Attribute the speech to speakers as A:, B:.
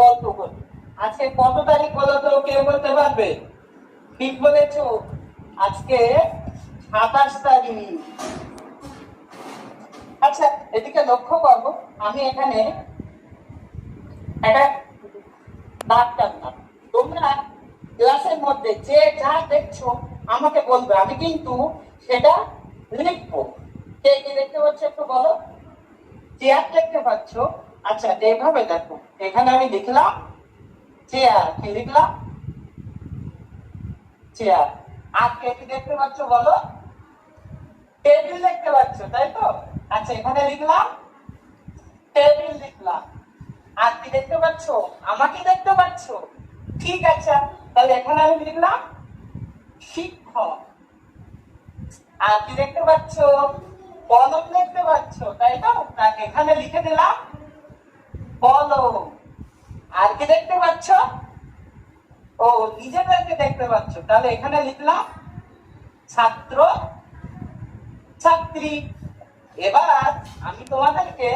A: গল্প আজকে কত তারিখ বলো তো, কেউ বলতে পারবে? ঠিক বলেছ। আজকে সাতাশ তারিখ। আচ্ছা এদিকে লক্ষ্য করব আমি এখানে একটা দাগ টানলাম। তোমরা ক্লাসের মধ্যে যে যা দেখছ, আমাকে বলবে। আমি কিন্তু সেটা লিখব। কে কি দেখতে পাচ্ছ একটু বলো? চেয়ার দেখতে পাচ্ছ? আচ্ছা এভাবে দেখো। এখানে আমি লিখলাম চেয়ার কি লিখলাম চেয়ার কে কি দেখতে পাচ্ছ বলো? টেবিল দেখতে পাচ্ছ, তাই তো? আচ্ছা এখানে লিখলাম টেবিল লিখলাম। আর কি দেখতে পাচ্ছ? আমাকে দেখতে পাচ্ছ? ঠিক আছে, তাহলে এখানে আমি লিখলাম, শিক্ষক। আর কি দেখতে পাচ্ছ? কলম দেখতে পাচ্ছ, তাই তো? তাকে এখানে লিখে দিলাম কলম আর কি দেখতে পাচ্ছ? ও নিজেদেরকে দেখতে পাচ্ছ। তাহলে এখানে লিখলাম ছাত্র ছাত্রী এবার আমি তোমাদেরকে